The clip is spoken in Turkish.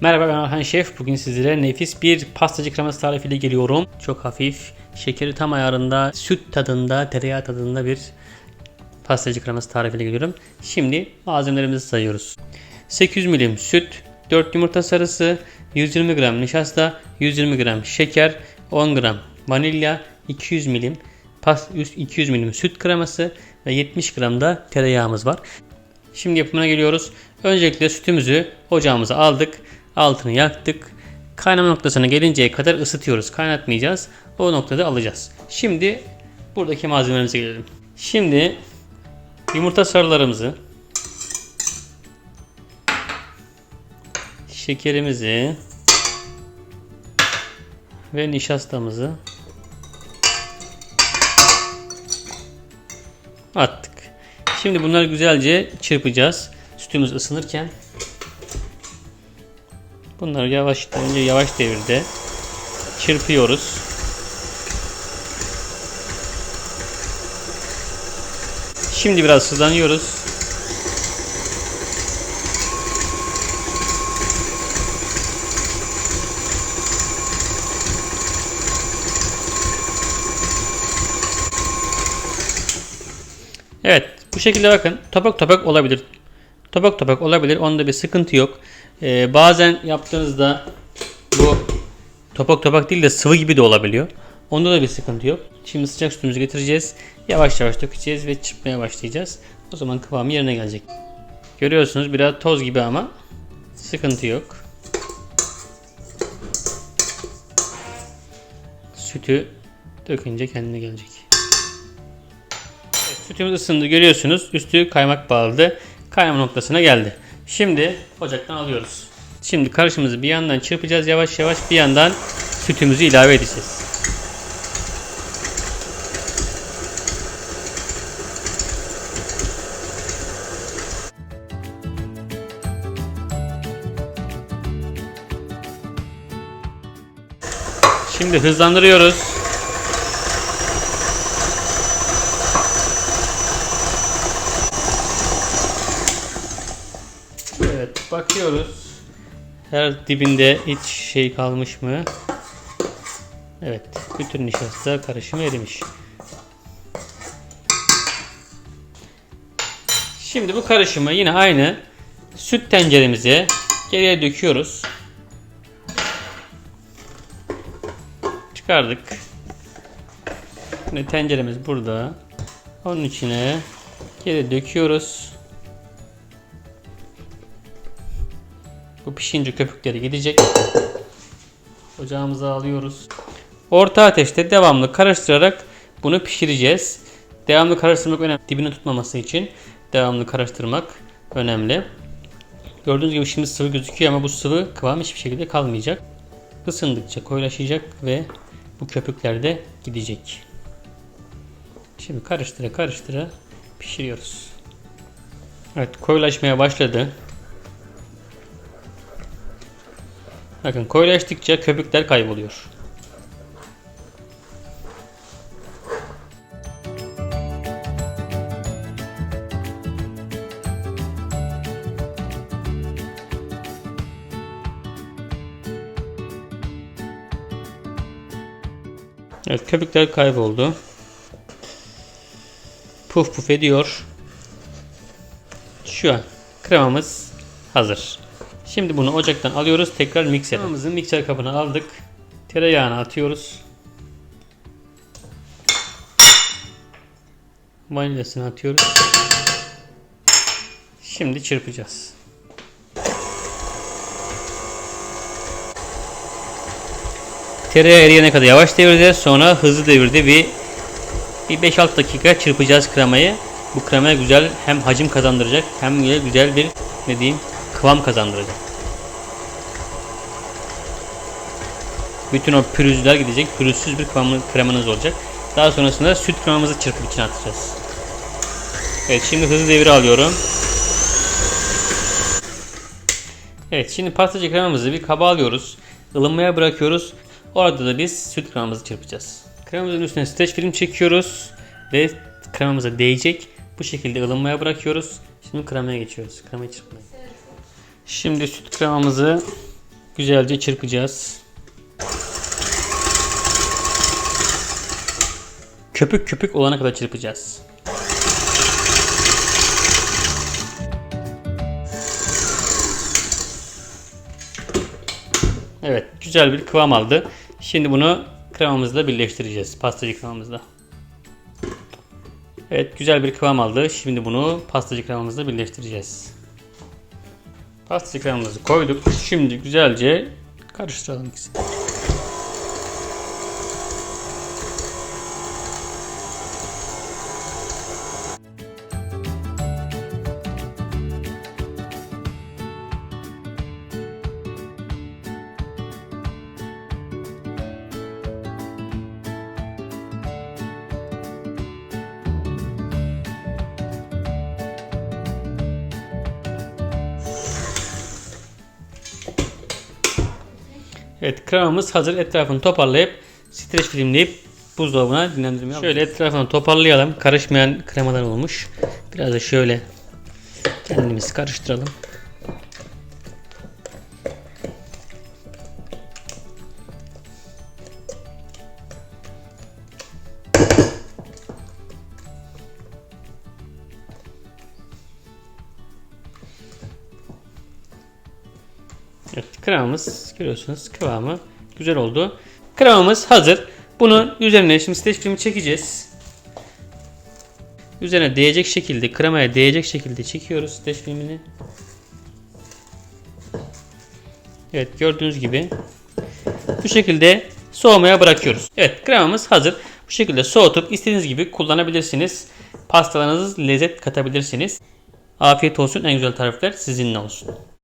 Merhaba ben Orhan Şef. Bugün sizlere nefis bir pastacı kreması tarifiyle geliyorum. Çok hafif, şekeri tam ayarında, süt tadında, tereyağı tadında bir pastacı kreması tarifiyle geliyorum. Şimdi malzemelerimizi sayıyoruz. 800 milim süt, 4 yumurta sarısı, 120 gram nişasta, 120 gram şeker, 10 gram vanilya, 200 milim pas 200 milim süt kreması ve 70 gram da tereyağımız var. Şimdi yapımına geliyoruz. Öncelikle sütümüzü ocağımıza aldık. Altını yaktık. Kaynama noktasına gelinceye kadar ısıtıyoruz. Kaynatmayacağız. O noktada alacağız. Şimdi buradaki malzemelerimize gelelim. Şimdi yumurta sarılarımızı şekerimizi ve nişastamızı attık. Şimdi bunları güzelce çırpacağız. Sütümüz ısınırken bunları yavaş önce yavaş devirde çırpıyoruz. Şimdi biraz hızlanıyoruz. Evet bu şekilde bakın topak topak olabilir. Topak topak olabilir. Onda bir sıkıntı yok. Ee, bazen yaptığınızda bu topak topak değil de sıvı gibi de olabiliyor. Onda da bir sıkıntı yok. Şimdi sıcak sütümüzü getireceğiz. Yavaş yavaş dökeceğiz ve çırpmaya başlayacağız. O zaman kıvamı yerine gelecek. Görüyorsunuz biraz toz gibi ama sıkıntı yok. Sütü dökünce kendine gelecek. Evet, sütümüz ısındı görüyorsunuz. Üstü kaymak bağladı. Kaynama noktasına geldi. Şimdi ocaktan alıyoruz. Şimdi karışımımızı bir yandan çırpacağız yavaş yavaş bir yandan sütümüzü ilave edeceğiz. Şimdi hızlandırıyoruz. Evet bakıyoruz. Her dibinde hiç şey kalmış mı? Evet bütün nişasta karışımı erimiş. Şimdi bu karışımı yine aynı süt tenceremize geriye döküyoruz. Çıkardık. Şimdi tenceremiz burada. Onun içine geri döküyoruz. Pişince köpükleri gidecek. Ocağımıza alıyoruz. Orta ateşte devamlı karıştırarak bunu pişireceğiz. Devamlı karıştırmak önemli. Dibini tutmaması için devamlı karıştırmak önemli. Gördüğünüz gibi şimdi sıvı gözüküyor ama bu sıvı kıvam hiçbir şekilde kalmayacak. Isındıkça koyulaşacak ve bu köpükler de gidecek. Şimdi karıştıra karıştıra pişiriyoruz. Evet koyulaşmaya başladı. Bakın koyulaştıkça köpükler kayboluyor. Evet köpükler kayboldu. Puf puf ediyor. Şu an kremamız hazır. Şimdi bunu ocaktan alıyoruz. Tekrar mikser. Kremamızı mikser kabına aldık. Tereyağını atıyoruz. Vanilyasını atıyoruz. Şimdi çırpacağız. Tereyağı eriyene kadar yavaş devirde sonra hızlı devirde bir bir 5-6 dakika çırpacağız kremayı. Bu krema güzel hem hacim kazandıracak hem de güzel bir ne diyeyim kıvam kazandıracak. Bütün o pürüzler gidecek. Pürüzsüz bir kıvamlı kremanız olacak. Daha sonrasında süt kremamızı çırpıp içine atacağız. Evet şimdi hızlı devire alıyorum. Evet şimdi pastacı kremamızı bir kaba alıyoruz. ılınmaya bırakıyoruz. Orada da biz süt kremamızı çırpacağız. Kremamızın üstüne streç film çekiyoruz. Ve kremamıza değecek. Bu şekilde ılınmaya bırakıyoruz. Şimdi kremaya geçiyoruz. Kremayı çırpmaya. Şimdi süt kremamızı güzelce çırpacağız. Köpük köpük olana kadar çırpacağız. Evet, güzel bir kıvam aldı. Şimdi bunu kremamızla birleştireceğiz. Pastacı kremamızla. Evet, güzel bir kıvam aldı. Şimdi bunu pastacı kremamızla birleştireceğiz. Pastacı kremamızı koyduk. Şimdi güzelce karıştıralım ikisini. Evet kremamız hazır. Etrafını toparlayıp streç filmleyip buzdolabına dinlendirmeye alıyoruz. Şöyle etrafını toparlayalım. Karışmayan kremalar olmuş. Biraz da şöyle kendimiz karıştıralım. Kremamız görüyorsunuz kıvamı güzel oldu. Kremamız hazır. Bunu üzerine şimdi streç filmi çekeceğiz. Üzerine değecek şekilde, kremaya değecek şekilde çekiyoruz streç filmini. Evet gördüğünüz gibi bu şekilde soğumaya bırakıyoruz. Evet kremamız hazır. Bu şekilde soğutup istediğiniz gibi kullanabilirsiniz. Pastalarınız lezzet katabilirsiniz. Afiyet olsun en güzel tarifler sizinle olsun.